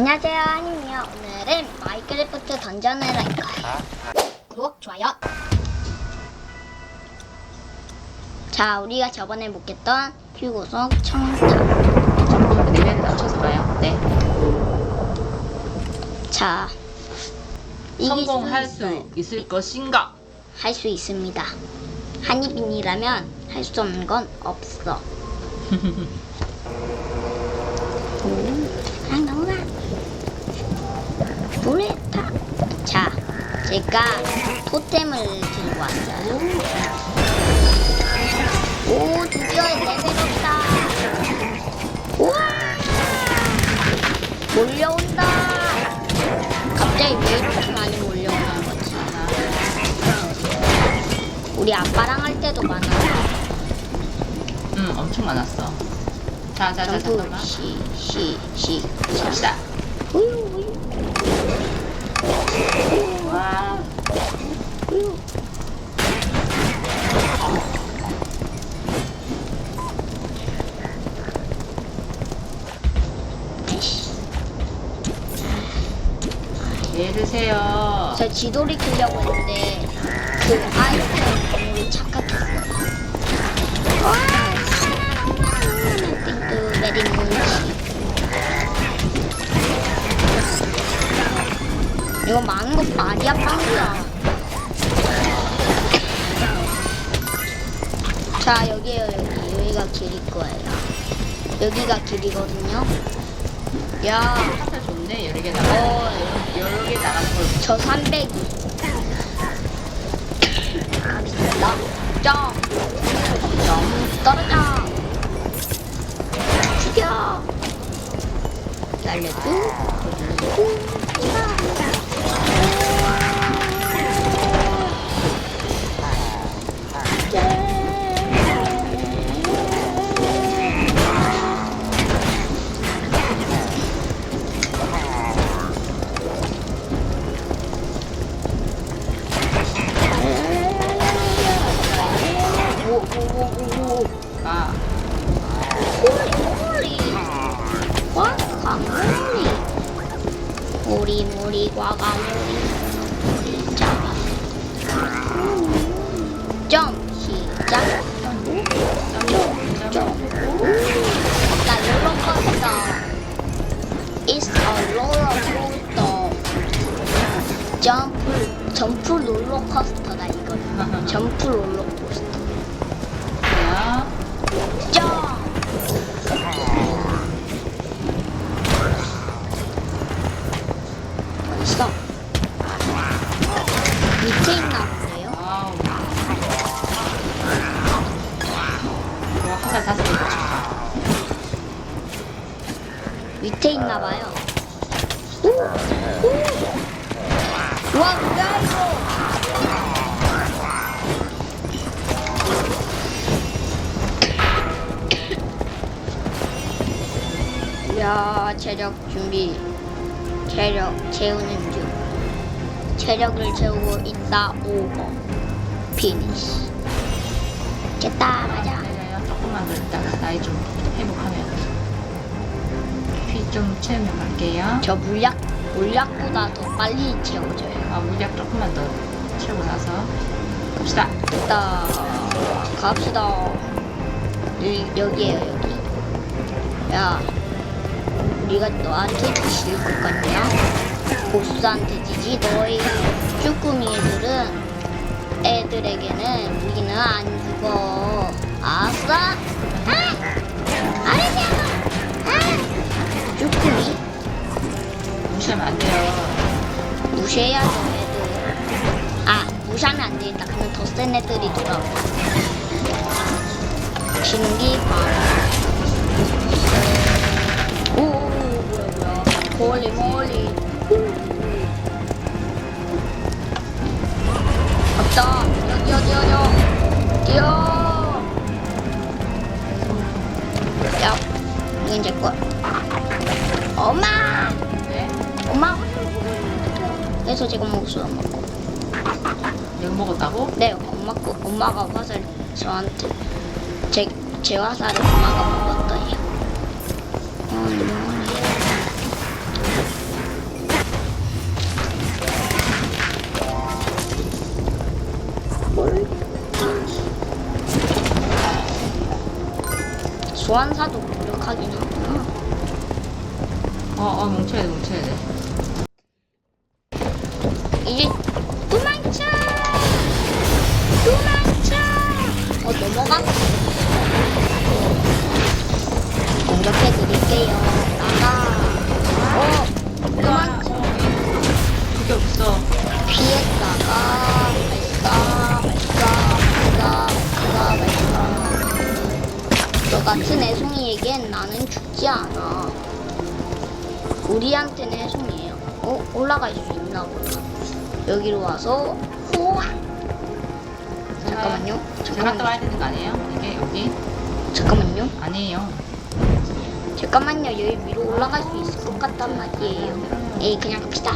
안녕하세요 한입니다 오늘은 마이크래프트 던전을 할 거예요 구독 좋아요 자 우리가 저번에 못했던 휴고속 청탑 레벨 낮춰서 가요. 네. 자 이길 성공할 수. 있을 것인가? 할 수 있습니다 한입인이라면 할 수 없는 건 없어 오, 아 너무나 물에 타. 자, 제가 토템을 들고 왔어요. 오, 드디어 레벨업다. 우와! 몰려온다. 갑자기 왜 이렇게 많이 몰려오는 거지? 우리 아빠랑 할 때도 많았어. 응, 엄청 많았어. 자, 자, 자, 점프 잠깐만. 시, 시, 시. 갑시다. 우유, 우유. 예 드세요. 저 지도를 키려고 했는데 그 아이템 너무 착각했어요. 와, 띵크 문 이거 많은 거 말이야 빵이야. 자 여기에요 여기 여기가 길일 거예요. 여기가 길이거든요. 야. 좋네. 여러 개 나가. 어, 여러 개 걸. 저 300이 가겠습니다. 점! 점! 떨어져! 죽여! 날려줘! 오오오 밑에 있나 봐요. 오! 오! 와, 뭐야 이거? 야, 체력 준비. 체력 채우는 중. 체력을 채우고 있다. 오버. 피니시. 됐다. 내가요. 조금만 더 있다가 나이 좀 좀 채우면 갈게요. 저 물약 물약보다 더 빨리 채워져요. 아, 물약 조금만 더 채우고 나서. 갑시다. 됐다. 갑시다. 여기 여기에요 여기. 야, 우리가 너한테 지실 것 같냐? 보스한테 지지. 너희 쭈꾸미 애들은 애들에게는 우리는 안 죽어. 아싸? 아! 아니야. 아! 쭈꾸미 무시하면 안 돼요. 무시해야죠 애들. 아 무시하면 안 되겠다. 그러면 더 센 애들이 돌아오. 신기 바람. 오 뭐야 뭐야. 멀리 멀리. 지금 옥수수 안 먹고. 내가 먹었다고? 네, 엄마 거, 엄마가 화살 저한테 제, 제 화살을 엄마가 먹었더니. 어, 이거는 뭘? 소환사도 무력하긴 하구나. 어, 어, 뭉쳐야 돼, 뭉쳐야 돼. 이제 도망쳐! 도망쳐! 어, 넘어가? 공격해 드릴게요. 나가. 어, 도망쳐. 그게 없어 피했다가 발사, 발사, 발사, 발사. 너 같은 애송이에겐 나는 죽지 않아. 우리한테는 애송이에요. 어, 올라갈 수 있나 보다. 여기로 와서 호아. 잠깐만요. 제가 갔다 잠깐만요. 와야 되는 거 아니에요? 이게 여기? 잠깐만요. 아니에요 잠깐만요. 여기 위로 올라갈 수 있을 것 같단 말이에요. 에이, 그냥 갑시다.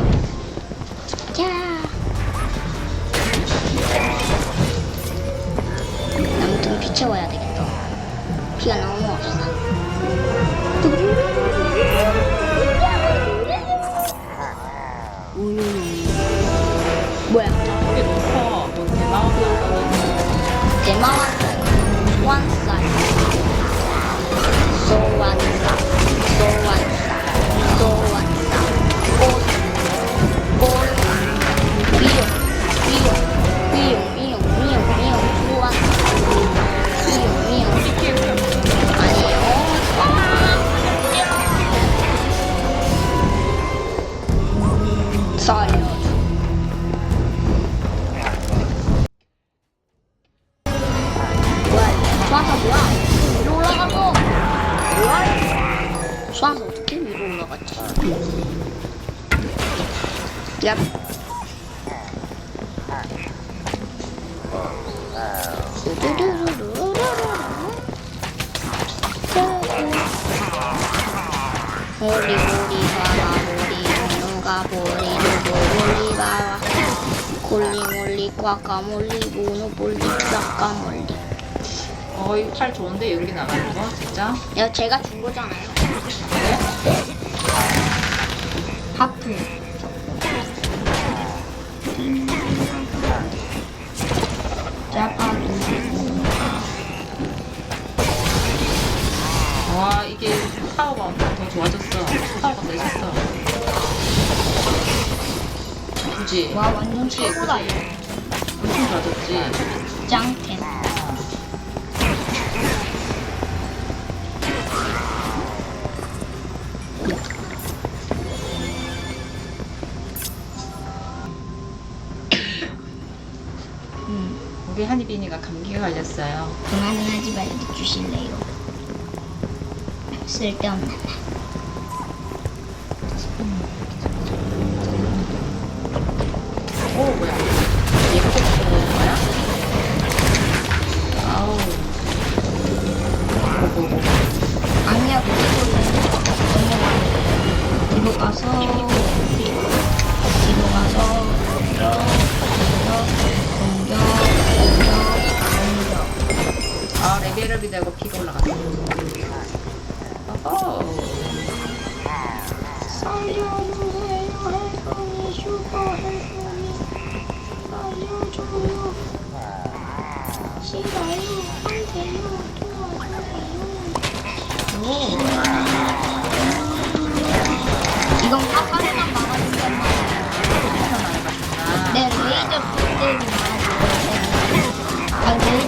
자. 아무튼 피 채워야 되겠다. 피가 너무 없어. 뭐야? 대마왕 몰리 가라 몰리 누가 몰리 누구 몰리 가라 골리 몰리 꽉까 몰리 무누 몰리 꽉까 몰리 어 이거 팔 좋은데 여기 나가는 거 진짜? 야 제가 준 거잖아요. 하프 짜파두 와 이게 파워가 엄청 더 좋아졌어 파워가 되셨어 그지? 와 완전? 최고다 그지? 엄청 좋아졌지? 짱템 우리 한이빈이가 감기가 걸렸어요 그만은 하지 말고 주실래요 쓸데없는 말.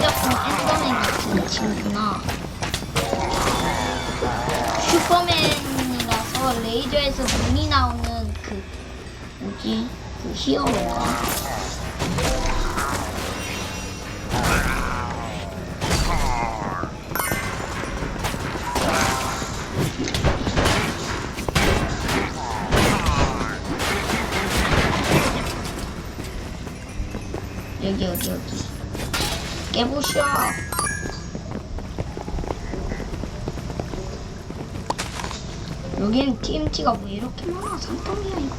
아 레이저풍 엔더맨 같은 친구구나 슈퍼맨이라서 레이저에서 눈이 나오는 그 뭐지? 그 히어로가? 여기 여기 여기 깨부셔. 여기는 TMT가 왜 이렇게 많아? 산더미야 이거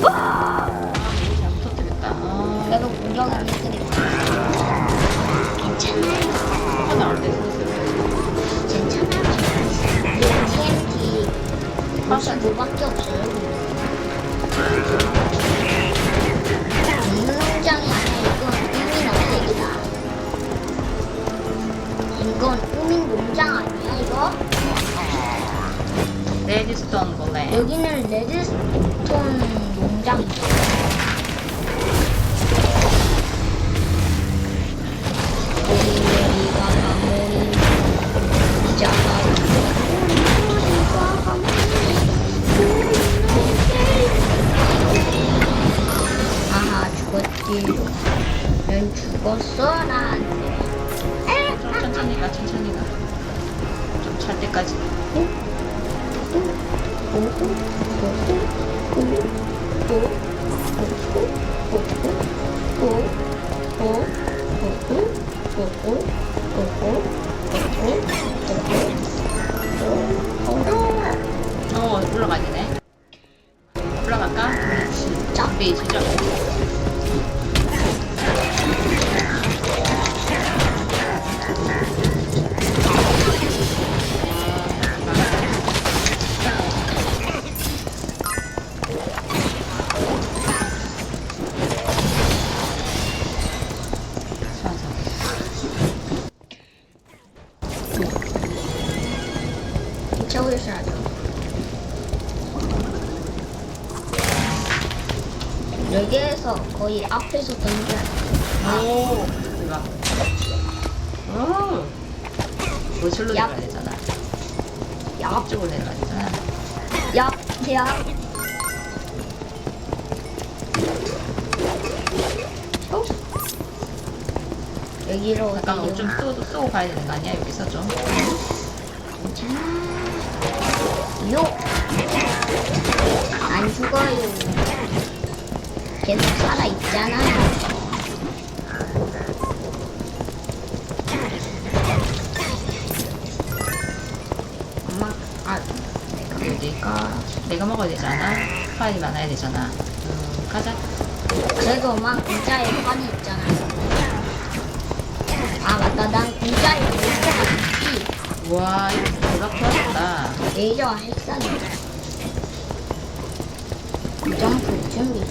잘 터뜨렸다. 아, 그래도 공격은 해드릴게요 괜찮아요 화 나올 때 슬슬. 괜찮아요 이거 TNT 맞아. 55밖에 없어요 운동장이 아니라 이건 우민 어택이다 이건 우민 농장 아니야 이거? 레디스톤 볼래. 여기는 레드스톤 농장 야, 야. 어? 여기로 잠깐 어디로? 옷좀 쏘고, 쏘고 가야 되는 거 아니야? 여기서 좀. 괜찮아. 요. 안 죽어요. 계속 살아 있잖아 내가 어디가? 내가 먹어야 되잖아. 파일이 많아야 되잖아. 음, 가자. 그래도 엄마 공짜에 판이 있잖아요. 아 맞다, 난 공짜에 레이저가 있지. 우와, 이거 대박 좋았다. 레이저와 핵산이. 점프 준비.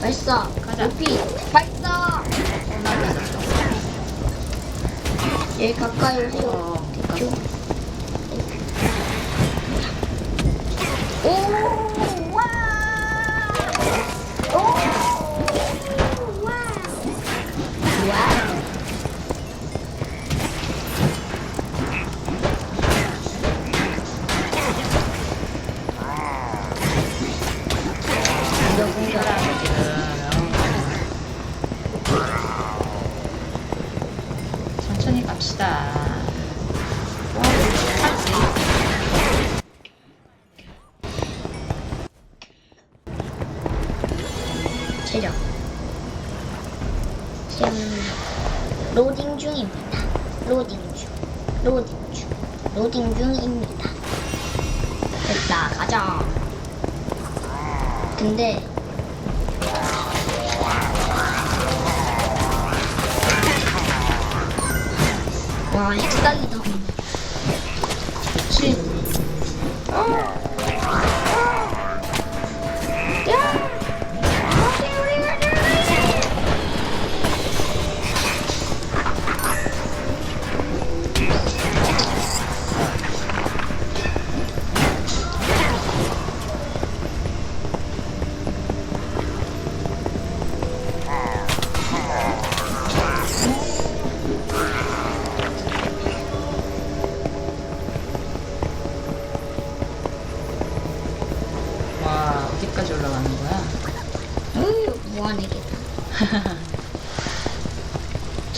발사. 가자. 높이. 발사. 여기 가까이 오세요. 어, 갑시다.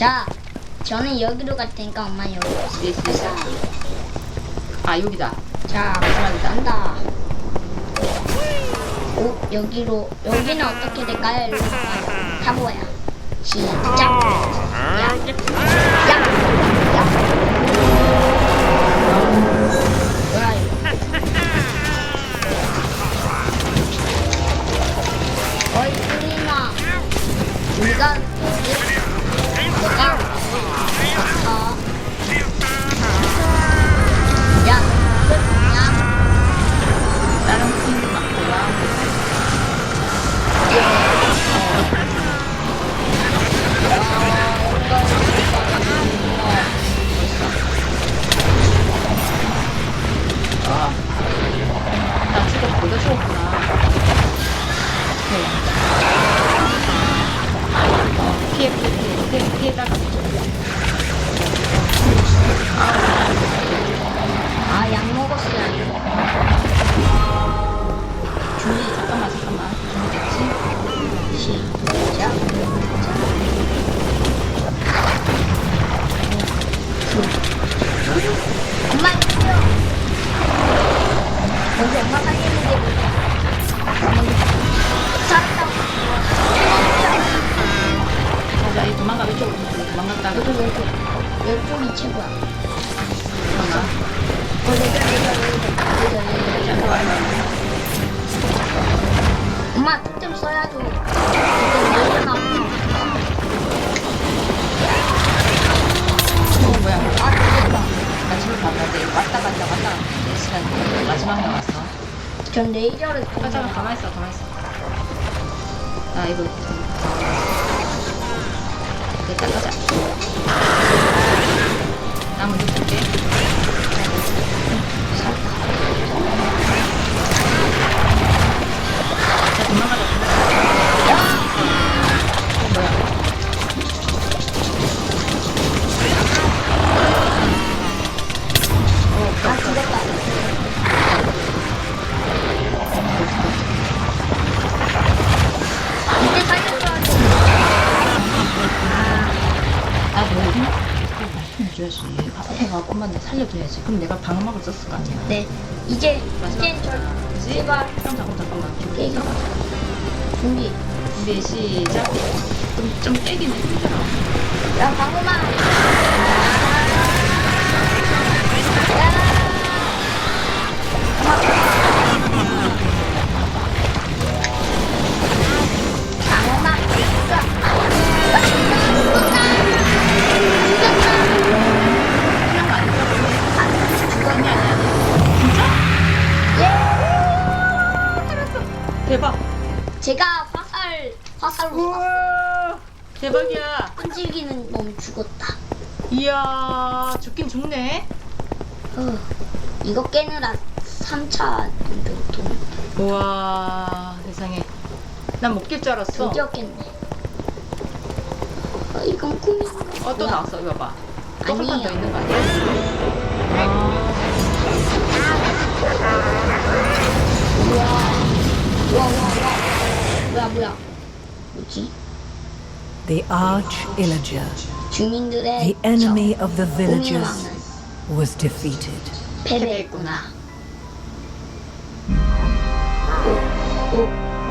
자, 저는 여기로 갈 테니까 엄마 여기. 뒤에, 뒤에. 아, 여기다. 자, 마지막이다. 간다. 오, 여기로 여기는 어떻게 될까요? 일로 가요. 타보야. 시작. 야, 야, 야. 뭐야 이거? 어이 프리마. 네가 뭐지? 너 엄마 득점 써야죠. 어, 뭐야. 아, 봤는데 왔다 갔다 왔다 갔다 내 시간 마지막에 왔어. 전 레이저를 잠깐 잠깐 가만 있어 가만 있어. 나 이거 됐다 가자. 살려줘야지. 그럼 내가 방어막을 썼을 거 아니야. 네, 이제 마지막. 이제 절 그지? 제발 잠깐, 잠깐, 잠깐만. 깨기 준비. 준비, 시작. 좀, 좀 깨긴 했잖아. 야. 방어막. 대박. 제가 화살 화살로 쐈어. 우와. 대박이야. 끈질기는 놈 죽었다. 이야, 죽긴 죽네. 어, 이거 깨느라 3차 정도 우와, 세상에. 난 못 깰 줄 알았어. 드디어 깼네. 어, 이건 꿈인가? 어, 또 나왔어. 이거 봐. 또 한판 아니에요. 더 있는 거 아니야? 아, 우와. 뭐야, 뭐야. 뭐지? The Arch Illager, 주민들의 the enemy of the villagers, was defeated. 패배했구나. 오,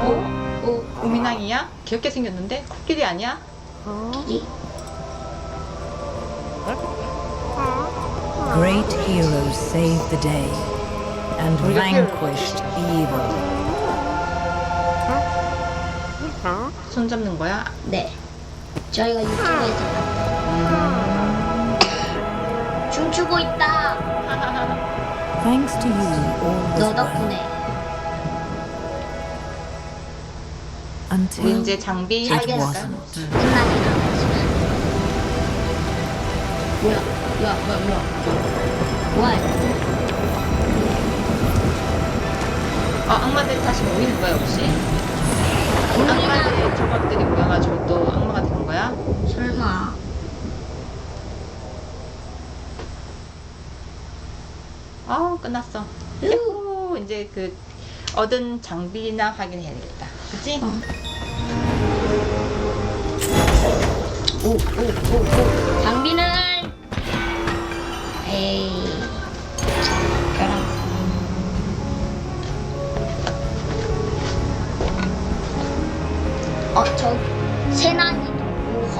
오, 오, 우민왕이야? 귀엽게 생겼는데? 코끼리 아니야? 오, 길이. Great heroes saved the day and vanquished evil. 손 잡는 거야? 네. 저희가 유튜브에서 춤추고 있다. Thanks to you, all 너 was well. 덕분에. Until 이제 장비 it 알겠어. wasn't. 끝나긴 하지만. 뭐야, 뭐야, 뭐야, 뭐야. 뭐야, 이거. 어, 악마들이 다시 모이는 거야, 혹시? 악마들이 저것들이 모여가지고 또 악마가 되는 거야? 설마. 아 끝났어. 야호! 이제 그 얻은 장비나 확인해야 되겠다. 그치? 어. 오, 오, 오, 오. 장비는 에이. 어, 저 세난이도 5호.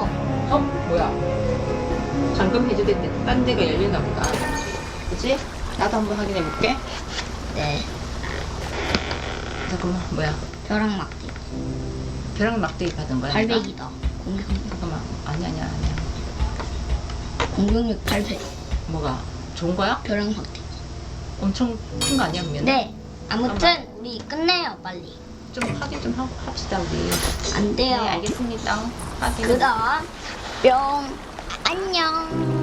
어? 뭐야? 방금 해주겠는데 딴 데가 열리나 보다. 그치? 나도 한번 확인해 볼게. 네. 잠깐만, 뭐야? 벼락 막대. 벼락 막대기 받은 거야? 내가? 800이다. 공격, 잠깐만. 아니, 아니야, 아니야. 공격력 800. 뭐가? 좋은 거야? 벼락 막대. 엄청 큰 거 아니야, 그러면? 네. 아무튼 우리 끝내요 빨리. 좀 확인 좀 하고 합시다, 우리. 안 네, 돼요. 알겠습니다. 확인. 그다음 뿅 안녕.